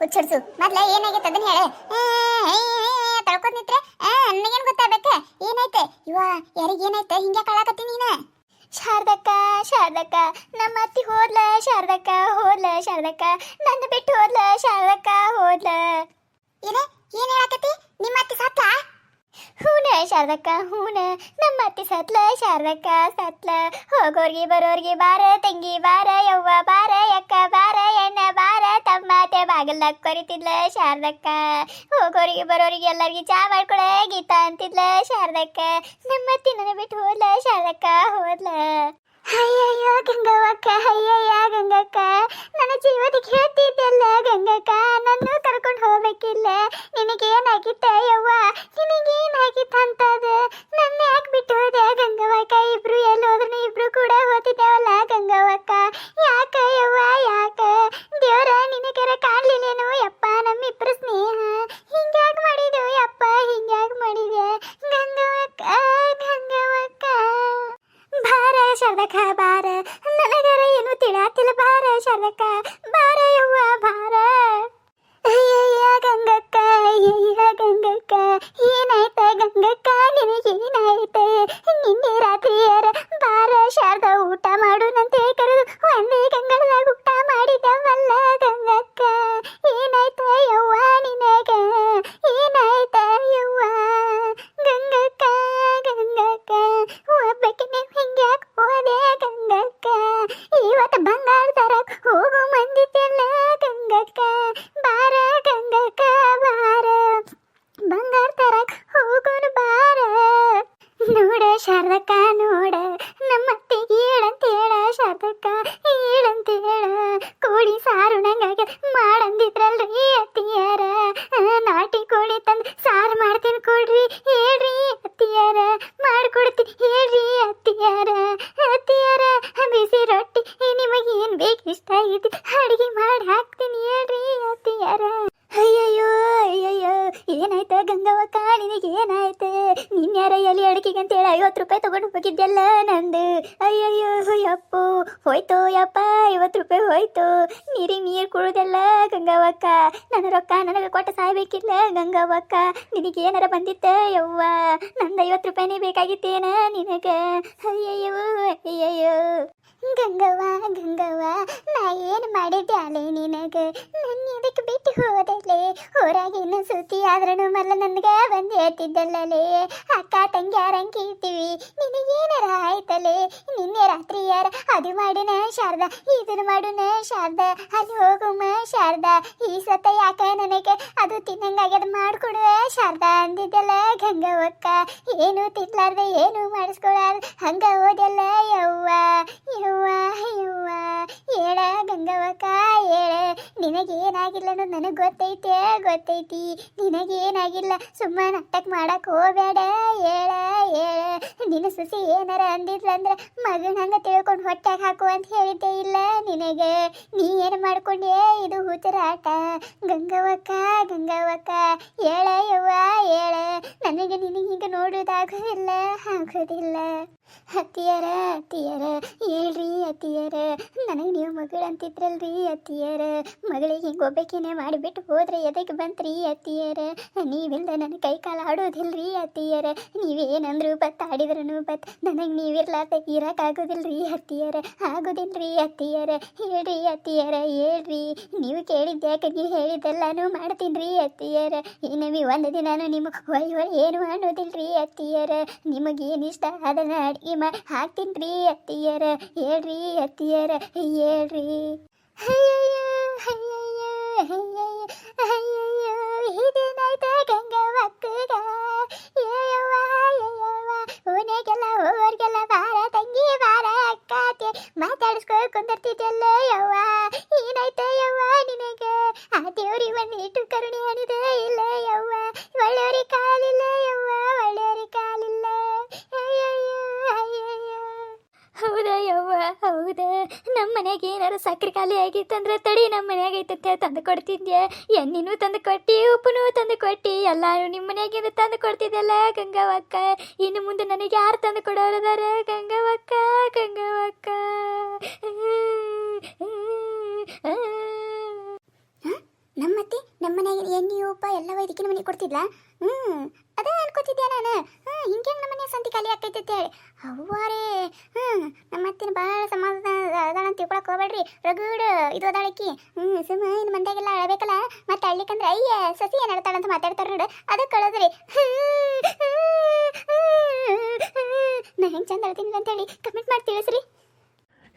ಹುಚ್ಚಡ್ಸು. ಮೊದ್ಲ ಏನಾಗೈತೆ ಅದನ್ನ ಹೇಳು. ತಳ್ಕೊತ್ ನಿತ್ರೆ? ನನಗೇನು ಗೊತ್ತಾಗ್ಬೇಕ ಏನೈತೆ ಇವ, ಯಾರಿಗೆ ಏನೈತೆ ಹಿಂಗೆ ಕಳಾಕತ್ತಿ ನೀನ? ಶಾರದಕ್ಕ ಶಾರದಕ್ಕ ನಮ್ಮ ಅತ್ತಿ ಹೋದ್ಲ ಶಾರದಕ್ಕ ಹೋದ್ಲ ಶಾರದಕ್ಕ ನನ್ನ ಬಿಟ್ಟು ಹೋದ್ಲ ಶಾರದಕ್ಕ, ಹೋದ್ಲ ಏನ ಏನ್ ಹೇಳಾಕತ್ತಿ ನಿಮ್ಮ ಅತ್ತಿ ಸತ್ಲ ಹೂನ ಶಾರದಕ್ಕ, ಹೂನ ನಮ್ಮ ಅತ್ತಿ ಸತ್ಲ, ಶಾರದಕ್ಕ ಸತ್ಲ. ಹೋಗೋರ್ಗಿ ಬರೋರ್ಗಿ ಬಾರ, ತಂಗಿ ಬಾರ, ಯವ್ವ ಬಾರ ಯಕ್ಕ ಬಾರ ಎಣ್ಣ ಬಾರ ತಮ್ಮತೆ ಬಾಗಲ್ದಾಗ ಕೊರಿತಿದ್ಲ ಶಾರದಕ್ಕ. ಹೋಗೋರಿಗೆ ಬರೋರಿಗೆ ಎಲ್ಲರಿಗೆ ಚಾ ಮಾಡ್ಕೊಳ, ಗೀತಾ ಅಂತಿದ್ಲ ಶಾರದಕ್ಕ. ನಮ್ಮ ಅತ್ತಿ ನನ್ನ ಬಿಟ್ಟು ಹೋದ್ಲ ಶಾರದಕ್ಕ ಹೋದ್ಲ. ಅಯ್ಯಯ್ಯೋ ಗಂಗವ್ವಕ್ಕ, ಅಯ್ಯಯ್ಯ ಗಂಗಕ್ಕ. ನನ್ನ ಜೀವದಿಗೆ ಹೇಳ್ತಿದ್ದಲ್ಲ ಗಂಗಕ್ಕ. ನನ್ನ ಕರ್ಕೊಂಡು ಹೋಗ್ಬೇಕಿಲ್ಲ. ನಿನಗೇನಾಗಿತ್ತ ಯವ್ವ? ನಿನಗೇನಾಗಿತ್ತ ಬಾರ ಶಾರದಕ್ಕ ಬಾರ ಅಡಿಗೆ ಮಾಡಿ ಹಾಕ್ತೀನಿ ಹೇಳ್ರಿ ಅತ್ತಿಯಾರ ಅಯ್ಯಯ್ಯೋ ಅಯ್ಯಯ್ಯೋ, ಏನಾಯ್ತ ಗಂಗವ್ವಕ್ಕ ನಿನಗೆ ಏನಾಯ್ತು? ನಿನ್ ಯಾರ ಎಲ್ಲಿ ಅಡಿಕೆಗೆ ಅಂತೇಳಿ ಐವತ್ತು ರೂಪಾಯಿ ತಗೊಂಡು ಹೋಗಿದ್ದೆಲ್ಲ ನಂದು. ಅಯ್ಯಯ್ಯೋ ಯಪ್ಪು ಹೋಯ್ತು ಯಪ್ಪ, ಐವತ್ತು ರೂಪಾಯಿ ಹೋಯ್ತು. ನೀರಿ ನೀರು ಕುಡಿದೆಲ್ಲ ಗಂಗವ್ವಕ್ಕ. ನನ್ನ ರೊಕ್ಕ ನನಗೆ ಕೊಟ್ಟು ಸಾಯ್ಬೇಕಿಲ್ಲ ಗಂಗವ್ವಕ್ಕ. ನಿನಗೆ ಏನಾರ ಬಂದಿತ್ತ ಯವ್ವ? ನಂದು ಐವತ್ತು ರೂಪಾಯಿನೇ ಬೇಕಾಗಿತ್ತೇನ ನಿನಗೆ? ಅಯ್ಯಯ್ಯೋ ಅಯ್ಯಯ್ಯೋ. ಗಂಗವ್ವ ಗಂಗವ್ವ, ನಾ ಏನು ಮಾಡಿದ್ದೆ ನಿನಗೆ? ನನ್ನ ಎದಕ್ಕೆ ಬಿಟ್ಟು ಹೋದಲೆ ಹೊರಗಿನ ಸುತಿ ಆದ್ರೂ ಮಲ್ಲ ನನಗೆ ಬಂದು ಹೇಳ್ತಿದ್ದಲ್ಲೇ ಅಕ್ಕ ಕೇಳ್ತೀವಿ? ನಿನಗೇನಾರ ಆಯ್ತಲೆ? ನಿನ್ನೆ ರಾತ್ರಿ ಯಾರ? ಅದು ಮಾಡಿನ ಶಾರದಾ, ಇದನ್ನ ಮಾಡುನ ಶಾರದಾ. ಅಲ್ಲಿ ಹೋಗುಮ ಶಾರದಾ. ಈ ಸತ ಯಾಕ ನನಗೆ? ಅದು ತಿನ್ನಂಗಾಗ್ಯದ ಮಾಡ್ಕೊಡುವ ಶಾರದಾ ಅಂದಿದ್ದಲ್ಲ ಗಂಗವ್ವಕ್ಕ. ಏನು ತಿನ್ಲಾರ್ದೆ, ಏನು ಮಾಡಿಸ್ಕೊಳಾರ್ದ? ಹಂಗ ಓದಲ್ಲ ಯವ್ವ ಇವ್ವ ಯವ್ವ. ಹೇಳ ಗಂಗವಕ್ಕ ಹೇಳ. ನಿನಗೇನಾಗಿಲ್ಲ ನನಗೆ ಗೊತ್ತೈತೆ, ಗೊತ್ತೈತಿ. ನಿನಗೇನಾಗಿಲ್ಲ, ಸುಮ್ಮನೆ ನಾಟಕ ಮಾಡಕ್ ಹೋಗ್ಬೇಡ, ಹೇಳ ಹೇಳ. ನಿನ್ನ ಸೊಸೆ ಏನಾರ ಅಂದಿದ್ಲಂದ್ರೆ ಮಗನ ಹಂಗ ತಿಳ್ಕೊಂಡು ಹೊಟ್ಟೆಗೆ ಹಾಕು ಅಂತ ಹೇಳಿದ್ದೆ ಇಲ್ಲ ನಿನಗೆ. ನೀ ಏನು ಮಾಡ್ಕೊಂಡೆ ಇದು ಹುಚ್ಚರಾಟ ಗಂಗವಕ್ಕ ಗಂಗವಕ್ಕ, ಹೇಳ ಯವ್ವ, ಹೇಳ. ನನಗೆ ನಿನಗೆ ಹಿಂಗೆ ನೋಡೋದಾಗೋದಿಲ್ಲ, ಆಗೋದಿಲ್ಲ. ಅತ್ತಿಯರ ಅತ್ತಿಯರ, ಹೇಳ್ರಿ ಅತ್ತಿಯರ. ನನಗೆ ನೀವು ಮಗಳು ಅಂತಿದ್ರಲ್ರಿ ಅತ್ತಿಯರ. ಮಗಳಿಗೆ ಹಿಂಗೆ ಒಬ್ಬಾಕಿನೇ ಮಾಡಿಬಿಟ್ಟು ಹೋದ್ರೆ ಎದಕ್ಕೆ ಬಂತ್ರಿ ಅತ್ತಿಯರ? ನೀವಿಲ್ದ ನನ್ನ ಕೈ ಕಾಲು ಆಡೋದಿಲ್ರಿ ಅತ್ತಿಯರ. ನೀವೇನಂದ್ರು ಬತ್ ಆಡಿದ್ರು ಬತ್, ನನಗೆ ನೀವಿರ್ಲಾರ್ದ ಇರೋಕ್ಕಾಗೋದಿಲ್ರಿ ಅತ್ತಿಯರ. ಆಗೋದಿಲ್ರಿ ಅತ್ತಿಯರ. ಹೇಳ್ರಿ ಅತ್ತಿಯರ, ಹೇಳ್ರಿ. ನೀವು ಕೇಳಿದ್ದೆ ಯಾಕೆ ಹೇಳಿದ್ದೆಲ್ಲಾನು ಮಾಡ್ತೀನಿ ರೀ ಅತ್ತಿಯರ ಒಂದು ದಿನಾನು ನಿಮಗೆ ಹೊಯ್ ಏನು ಅನ್ನೋದಿಲ್ರಿ ಅತ್ತಿಯರ. ನಿಮಗೇನಿಷ್ಟ ಅದನ್ನ ಅಡ್ಗೆ ಮಾಡಿ ಹಾಕ್ತೀನಿ ರೀ ಅತ್ತಿಯರ, ಹೇಳ್ರಿ ಅತ್ತಿಯರ, ಹೇಳ್ರಿ. ಅಯ್ಯಯ್ಯ ಅಯ್ಯಯ್ಯೋ ಅಯ್ಯಯ್ಯೋ ಅಯ್ಯಯ್ಯೋ ಇದೇನಾಯ್ತ ಗಂಗವ್ವಕ್ಕಗ ಏಯವ್ವ ಏಯವ್ವ, ಓನೆಗೆಲ್ಲ, ಓರ್ಗೆಲ್ಲ ಬಾರ, ತಂಗಿ ಬಾರ, ಅಕ್ಕಾತೆ. ಮಾತಾಡಿಸ್ಕೊ ಕುಂದಿರ್ತಿದ್ದಲ್ಲ ಯವ್ವ. ಏನಾಯ್ತ ಯವ್ವ ನಿನಗೆ. ಆ ದೇವ್ರಿಗೆ ಒಂದು ಇಟ್ಟು ಕರುಣೆ ಹಣಿದ ಯವ್ವ. ಒಳ್ಳೆಯವ್ರಿಗೆ ಕಾಲಿಲ್ಲ ಯವ್ವ. ಹೌದಾ ಯವ್ವ ಹೌದಾ. ನಮ್ಮ ಮನೆಗೆ ಏನಾರು ಸಕ್ಕರೆ ಖಾಲಿ ಆಗಿತ್ತಂದ್ರೆ ತಡಿ ನಮ್ಮ ಮನೆಯಾಗ ಐತತ್ತೆ ತಂದು ಕೊಡ್ತಿದ್ದೆ ಎಣ್ಣಿನೂ ತಂದು ಕೊಟ್ಟು, ಉಪ್ಪುನೂ ತಂದು ಕೊಟ್ಟು. ಎಲ್ಲಾರು ನಿಮ್ಮ ಮನೆಯಾಗಿಂದ ತಂದು ಕೊಡ್ತಿದ್ದಲ್ಲ ಗಂಗವ್ವಕ್ಕ ಇನ್ನು ಮುಂದೆ ನನಗೆ ಯಾರು ತಂದು ಕೊಡೋರದಾರ ಗಂಗವ್ವಕ್ಕ ಗಂಗವ್ವಕ್ಕ ನಮ್ಮತ್ತೆ ನಮ್ಮ ಮನೆಗೆ ಉಪ್ಪ ಎಲ್ಲ ವೈದ್ಯಕಿನ ಮನೆಗೆ ಕೊಡ್ತಿದ್ಲ? ಹ್ಞೂ ಅದೇ ಅನ್ಕೋತಿದ್ದೆ ನಾನು? ಹಿಂಗೆ ನಮ್ಮ ಸಂತಿ ಖಾಲಿ ಆಗ್ತೈತೆ ಅಂತ ಹೇಳಿ. ಅವ್ವಾರೇ ಹ್ಞೂ ನಮ್ಮ ಅತ್ತಿನ ಭಾಳ ಸಮಾಧಾನ ಅದಾಳ ಅಂತ ತಿಳ್ಕೊಳಕ್ ಹೋಗ್ಬೇಡ್ರಿ. ರಗಡ್, ಇದು ಅದಾಳಕ್ಕಿ ಹ್ಞೂ ಸುಮ್ಮ ಇನ್ನು ಮಂದಾಗೆಲ್ಲ ಅಳಬೇಕಲ್ಲ. ಮತ್ತೆ ಅಳ್ಲಿಕ್ಕಂದ್ರೆ ಅಯ್ಯ ಸಸಿ ಏನು ಅಂತ ಮಾತಾಡ್ತಾರೆ ನೋಡು. ಅದಕ್ಕೆ ಕಳದ್ರಿ ನಾ ಹೆಂಗೆ ಚಂದ ಅಳ್ತೀನಿ ಅಂತೇಳಿ ಕಮೆಂಟ್ ಮಾಡಿ ತಿಳಿಸ್ರಿ.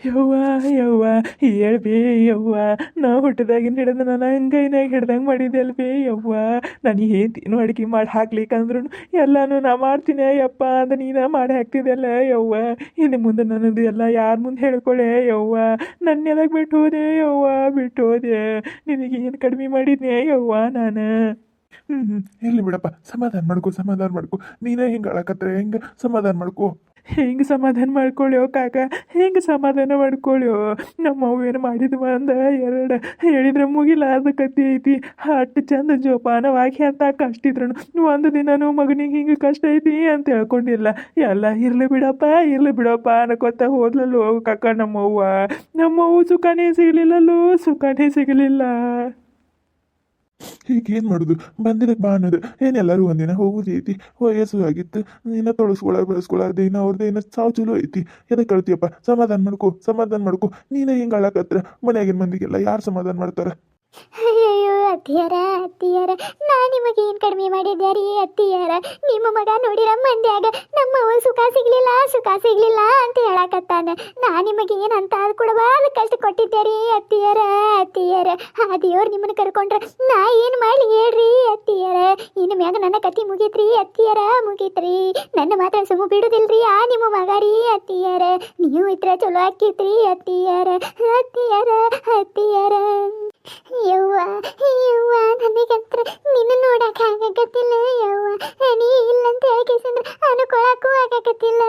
ಯವ್ವ ಯವ್ವ ಹೇಳ್ಬೇ ಯವ್ವ. ನಾ ಹುಟ್ಟಿದಾಗಿನ ಹಿಡಿದು ನಾನು ಅಂಗೈನಾಗ ಹಿಡ್ದಂಗೆ ಮಾಡಿದೆ ಅಲ್ ಬೇ, ಯವ್ವ. ನಾನು ಏನು ಅಡುಗೆ ಮಾಡಿ ಹಾಕ್ಲಿಕ್ಕಂದ್ರೂ ಎಲ್ಲನೂ ನಾ ಮಾಡ್ತೀನಿ ಯಪ್ಪ ಅಂತ ನೀನು ಮಾಡಿ ಹಾಕ್ತಿದ್ದೆಲ್ಲ ಯವ್ವ. ಇನ್ನು ಮುಂದೆ ನನ್ನದು ಎಲ್ಲ ಯಾರ ಮುಂದೆ ಹೇಳ್ಕೊಳ್ಳೆ ಯವ್ವ. ನನ್ನೆದಾಗ ಬಿಟ್ಟು ಹೋದೆ ಯವ್ವ ಬಿಟ್ಟು ಹೋದೆ ನಿನಗೆ ಏನು ಕಡಿಮೆ ಮಾಡಿದ್ನೆ, ಯವ್ವ, ನಾನು. ಹ್ಞೂ ಹ್ಞೂ ಇರಲಿ ಬಿಡಪ್ಪ. ಸಮಾಧಾನ ಮಾಡ್ಕೊ ಸಮಾಧಾನ ಮಾಡ್ಕೊ. ನೀನೇ ಹಿಂಗೆ ಅಳಕತ್ರೆ, ಹೆಂಗೆ ಸಮಾಧಾನ ಮಾಡ್ಕೊ. ಹೆಂಗೆ ಸಮಾಧಾನ ಮಾಡ್ಕೊಳ್ಳ್ಯೋ ಕಾಕ? ಹೆಂಗೆ ಸಮಾಧಾನ ಮಾಡ್ಕೊಳ್ಳ್ಯೋ ನಮ್ಮ ಏನು ಮಾಡಿದ್ವ ಅಂದ? ಎರಡು ಹೇಳಿದ್ರೆ ಮುಗಿಲಾರ್ದ ಕತ್ತಿ ಐತಿ. ಹಟ್ಟು ಚಂದ ಜೋಪಾನವಾಗಿ ಅಂತ ಕಷ್ಟಿದ್ರು ಒಂದು ದಿನನೂ ಮಗನಿಗೆ ಹಿಂಗೆ ಕಷ್ಟ ಐತಿ ಅಂತ ಹೇಳ್ಕೊಂಡಿಲ್ಲ. ಎಲ್ಲ ಇರಲಿ ಬಿಡಪ್ಪ, ಇರ್ಲಿ ಬಿಡಪ್ಪ ಅನ್ಕೋತ ಹೋದ್ಲಲ್ಲೋ ಕಾಕ ನಮ್ಮವ್ವ ನಮ್ಮವ್ವ ಸುಖನೇ ಸಿಗಲಿಲ್ಲಲ್ಲೋ? ಸುಖನೇ ಸಿಗಲಿಲ್ಲ. ಈಗ ಏನು ಮಾಡೋದು? ಬಂದಿದ್ದಕ್ಕೆ ಬಾ ಅನ್ನೋದು ಏನೆಲ್ಲರೂ ಒಂದಿನ ಹೋಗೋದು ಐತಿ ವಯಸ್ಸು ಆಗಿತ್ತು. ಇನ್ನ ತೊಳಸ್ಕೊಳ ಬೆಳೆಸ್ಕೊಳಾರ್ದೆ ಇನ್ನು ಅವ್ರದ್ದು ಏನ ಸಾವು ಚಲೋ ಐತಿ. ಎದಕ್ಕೆ ಕಳ್ತೀಯಪ್ಪ? ಸಮಾಧಾನ ಮಾಡ್ಕೋ ಸಮಾಧಾನ ಮಾಡ್ಕೋ. ನೀನೇ ಹಿಂಗೆ ಅಳಕತ್ರ ಮನೆಯಾಗಿನ ಮಂದಿಗೆಲ್ಲ ಯಾರು ಸಮಾಧಾನ ಮಾಡ್ತಾರ? ಅತ್ತಿಯರ ಅತ್ತಿಯರ ನಾ ನಿಮಗೆ ಏನು ಕಡಿಮೆ ಮಾಡಿದ್ದೆ ರೀ ಅತ್ತಿಯರ? ನಿಮ್ಮ ಮಗ ನೋಡಿರ ಮಂದ್ಯಾಗ ನಮ್ಮವ ಸುಖ ಸಿಗ್ಲಿಲ್ಲ ಸುಖ ಸಿಗ್ಲಿಲ್ಲ ಅಂತ ಹೇಳಕತ್ತಾನ. ನಾ ನಿಮಗೆ ಏನಂತ ಅದು ಕೊಡಬಾರ್ದು ಕಷ್ಟ ಕೊಟ್ಟಿದ್ದೆ ರೀ ಅತ್ತಿಯರ ಅತ್ತಿಯರ. ಆ ದೇವ್ರು ನಿಮ್ಮನ್ನ ಕರ್ಕೊಂಡ್ರ ನಾ ಏನು ಮಾಡಲಿ ಹೇಳ್ರಿ ಅತ್ತಿಯರ. ಇನ್ನು ಮ್ಯಾಗ ನನ್ನ ಕತಿ ಮುಗೀತ್ರಿ ಅತ್ತಿಯರ ಮುಗೀತ್ರಿ ನನ್ನ ಮಾತ್ರ ಸುಮ್ಮ ಬಿಡುದಿಲ್ರಿ ಆ ನಿಮ್ಮ ಮಗ ರೀ ಅತ್ತಿಯರ. ನೀವು ಇದ್ರ ಚಲೋ ಆಕಿತ್ರಿ ಅತ್ತಿಯರ ಅತ್ತಿಯರ ಅತ್ತಿಯರ. ಯವ್ವ ಯವ್ವ, ನನಗಂತ್ರ ನಿನ್ನ ನೋಡಕ್ ಆಗಕತ್ತಿಲ್ಲ ಯವ್ವ. ನೀ ಇಲ್ಲಂತ ಹೇಳ್ಕೇಸಂದ್ರ ಅನ್ಕೊಳಕ್ಕೂ ಆಗಕತ್ತಿಲ್ಲ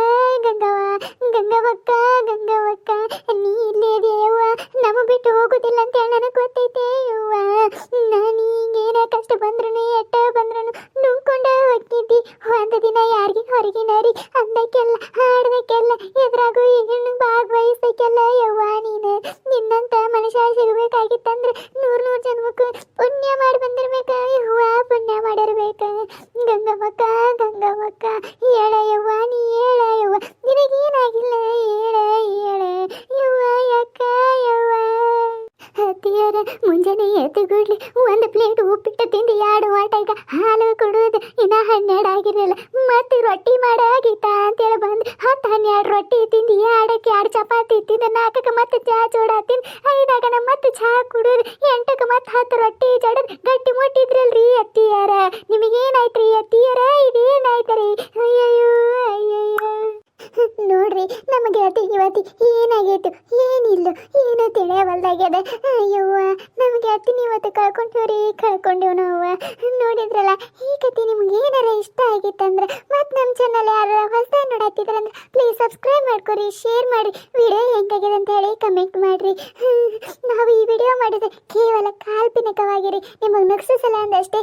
ಗಂಗವ್ವ. ಗಂಗವಕ್ಕ ಗಂಗವಕ್ಕ ನೀ ಇಲ್ಲೇ ಇದೆಯ ಯವ್ವ? ನಮ್ಮ ಬಿಟ್ಟು ಹೋಗುದಿಲ್ಲ ಅಂತ ಹೇಳಿ ನನಗೆ ಗೊತ್ತೈತೆ ಯವ್ವ. ಏನ ಕಷ್ಟ ಬಂದ್ರು ಎಟ್ಟ ಒಂದು ದಿನ ಯಾರಿಗೆ ಹೊರಗಿನರಿ ಅಂದಕ್ಕೆಲ್ಲ ಹಾಡ್ಬೇಕೆಲ್ಲ ಎದುರಾಗು ಹೆಣ್ಣು ಭಾಗವಹಿಸ್ಬೇಕೆಲ್ಲ ಯವ್ವ ನೀನು. ನಿನ್ನಂತ ಮನುಷ್ಯ ಸಿಗಬೇಕಾಗಿತ್ತಂದ್ರೆ ನೂರು ನೂರು ಜನ್ಮಕ್ಕೂ ಪುಣ್ಯ ಮಾಡಿ ಬಂದಿರ್ಬೇಕ ಯವ್ವ ಪುಣ್ಯ ಮಾಡಿರ್ಬೇಕ ಗಂಗಮ್ಮಕ್ಕ ಗಂಗಮ್ಮಕ್ಕ ಹೇಳ ಯವ್ವ ನೀ ಹೇಳ ಯವ್ವ ನಿನಗೇನಾಗಿಲ್ಲ ಹೇಳ ಹೇಳ ಯವ್ವ ಯಾಕ ಯವ್ವ ಹತ್ತಿಯರ ಮುಂಜಾನೆ ಎದ್ದುಗುಡ್ಲಿ ಒಂದು ಪ್ಲೇಟ್ ವಾಟ ಎರಡು ವಾಟಗ ಹಾಲು ಕುಡಿದು ಇನ್ನ ಹನ್ನೆರಡು ಆಗಿರಲಿಲ್ಲ. ಮತ್ತೆ ರೊಟ್ಟಿ ಮಾಡಾಗಿತ್ತ ಅಂತೇಳಿ ಬಂದು ಹತ್ತು ಹನ್ನೆರಡು ರೊಟ್ಟಿ ತಿಂದು ಎರಡಕ್ಕೆ ಎರಡು ಚಪಾತಿ ತಿಂದು ನಾಲ್ಕಕ್ಕೆ ಮತ್ತೆ ಚಹಾ ಚೂಡ ತಿಂದು ಐದಾಗನ ಮತ್ತೆ ಚಹಾ ಕುಡಿದು ಎಂಟಕ್ಕೆ ಮತ್ತೆ ಹತ್ತು ರೊಟ್ಟಿ ಜಡದ್ ಗಟ್ಟಿ ಮುಟ್ಟಿದ್ರಲ್ರಿ ಅತ್ತಿಯಾರ. ನಿಮಗೇನಾಯ್ತ್ರಿ ಅತ್ತಿಯಾರ? ಇದೇನಾಯ್ತು ರೀ ಅಯ್ಯಯ್ಯೋ. ನೋಡ್ರಿ, ನಮಗೆ ಗೆಳತಿ ಇವತ್ತಿ ಏನಾಗೈತು? ಏನಿಲ್ಲ, ಏನು ತಿಳಿಯವಲ್ದಾಗ್ಯದ ಅಯ್ಯವ್ವ, ನಮಗೆ ಅತಿ ಇವತ್ತು ಕಳ್ಕೊಂಡವ್ರಿ ಕಳ್ಕೊಂಡೇವ್ ನಾವು ನೋಡಿದ್ರಲ್ಲ, ಈ ಕತೆ ನಿಮ್ಗೆ ಏನಾರ ಇಷ್ಟ ಆಗಿತ್ತಂದ್ರೆ ಮತ್ತೆ ನಮ್ಮ ಚಾನಲ್ ಯಾರು ಹೊಸ ನೋಡತ್ತಿದ್ರಂದ್ರೆ ಪ್ಲೀಸ್ ಸಬ್ಸ್ಕ್ರೈಬ್ ಮಾಡ್ಕೊರಿ ಶೇರ್ ಮಾಡಿ ವಿಡಿಯೋ ಹೆಂಗಾಗಿದೆ ಅಂತ ಹೇಳಿ ಕಮೆಂಟ್ ಮಾಡ್ರಿ. ನಾವು ಈ ವಿಡಿಯೋ ಮಾಡಿದ್ರೆ ಕೇವಲ ಕಾಲ್ಪನಿಕವಾಗಿರಿ. ನಿಮಗೆ ನಗಿಸಲ್ಲ ಅಂದಷ್ಟೇ